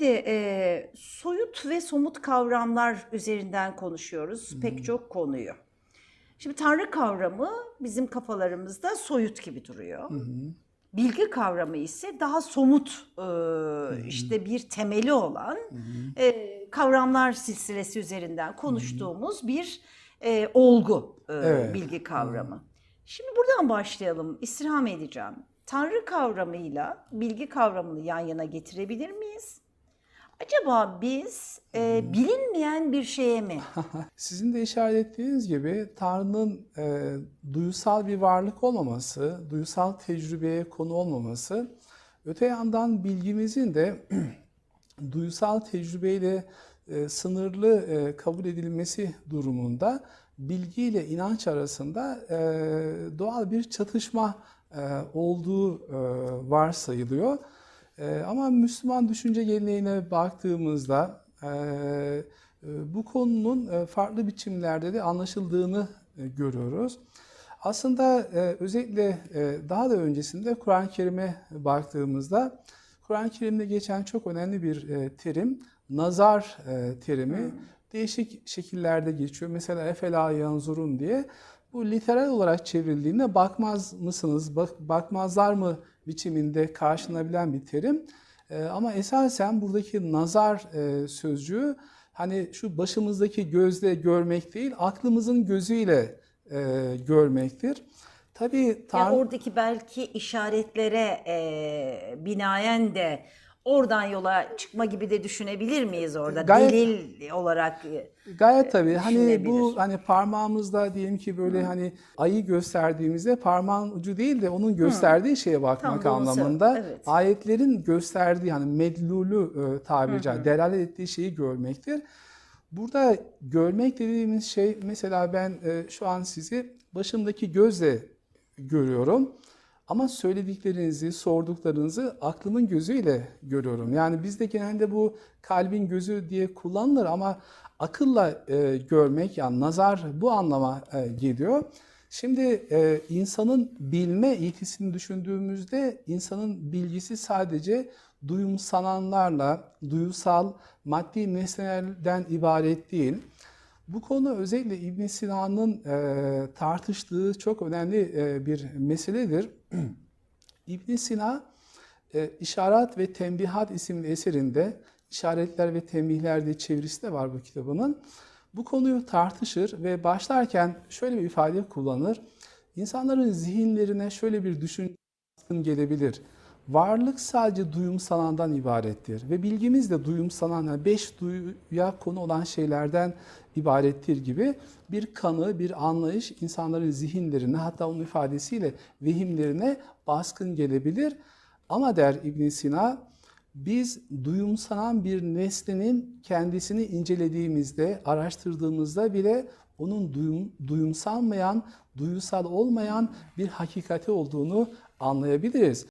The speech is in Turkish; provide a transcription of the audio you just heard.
Şimdi e, soyut ve somut kavramlar üzerinden konuşuyoruz pek çok konuyu. Şimdi tanrı kavramı bizim kafalarımızda soyut gibi duruyor. Bilgi kavramı ise daha somut e, işte bir temeli olan e, kavramlar silsilesi üzerinden konuştuğumuz bir e, olgu e, Evet. bilgi kavramı. Şimdi buradan başlayalım. İstirham edeceğim. Tanrı kavramıyla bilgi kavramını yan yana getirebilir miyiz? Acaba biz e, bilinmeyen bir şeye mi? Sizin de işaret ettiğiniz gibi Tanrı'nın e, duyusal bir varlık olmaması, duyusal tecrübeye konu olmaması, öte yandan bilgimizin de duyusal tecrübeyle e, sınırlı e, kabul edilmesi durumunda bilgi ile inanç arasında e, doğal bir çatışma e, olduğu e, varsayılıyor. E, ama Müslüman düşünce geleneğine baktığımızda e, e, bu konunun e, farklı biçimlerde de anlaşıldığını e, görüyoruz. Aslında e, özellikle daha da öncesinde Kur'an-ı Kerim'e baktığımızda Kur'an-ı Kerim'de geçen çok önemli bir terim nazar terimi değişik şekillerde geçiyor. Mesela efela yanzurun diye bu literal olarak çevrildiğinde bakmaz mısınız, bak, bakmazlar mı biçiminde karşılanabilen bir terim. E, ama esasen buradaki nazar e, sözcüğü hani şu başımızdaki gözle görmek değil, aklımızın gözüyle e, görmektir. Tabii Ya Tanrı... oradaki belki işaretlere e, binaen de oradan yola çıkma gibi de düşünebilir miyiz orada? Gayet- Delil olarak. e, Gayet tabii. Hani bu hani parmağımızda diyelim ki böyle hani ayı gösterdiğimizde parmağın ucu değil de onun gösterdiği şeye bakmak Tam anlamında. evet. Ayetlerin gösterdiği hani medlulu e, tabiri caizse delalet ettiği şeyi görmektir. Burada görmek dediğimiz şey mesela ben e, şu an sizi başımdaki gözle görüyorum. Ama söylediklerinizi, sorduklarınızı aklımın gözüyle görüyorum. Yani bizde genelde bu kalbin gözü diye kullanılır ama akılla e, görmek yani nazar bu anlama e, geliyor. Şimdi e, insanın bilme yetisini düşündüğümüzde insanın bilgisi sadece duyumsananlarla, duyusal, maddi nesnelerden ibaret değil. Bu konu özellikle İbn Sina'nın e, tartıştığı çok önemli e, bir meseledir. İbn Sina e, İşaret ve Tembihat isimli eserinde işaretler ve tembihler diye çevirisi de var bu kitabının. Bu konuyu tartışır ve başlarken şöyle bir ifade kullanır. İnsanların zihinlerine şöyle bir düşünce gelebilir. Varlık sadece duyumsanandan ibarettir ve bilgimiz de duyumsanan, beş duyuya konu olan şeylerden ibarettir gibi bir kanı, bir anlayış insanların zihinlerine hatta onun ifadesiyle vehimlerine baskın gelebilir. Ama der İbn Sina, biz duyumsanan bir nesnenin kendisini incelediğimizde, araştırdığımızda bile onun duyum, duyumsanmayan, duyusal olmayan bir hakikati olduğunu anlayabiliriz.